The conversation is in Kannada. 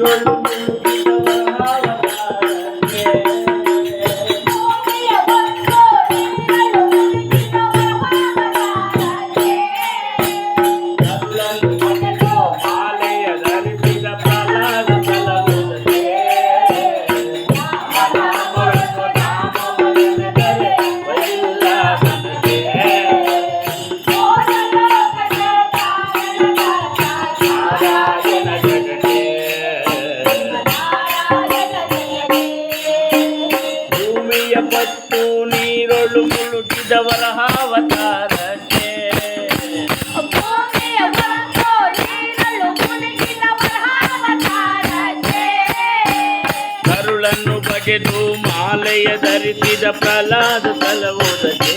எழுமே ಭಯ ಪಟ್ಟು ನೀರೊಳು ಮುಳುಗಿದವರ ಅವತಾರಕ್ಕೆ. ಕರುಳನ್ನು ಬಗೆದು ಮಾಲೆಯ ಧರಿಸಿದ ಪ್ರಹ್ಲಾದ ತಲವುದಕ್ಕೆ.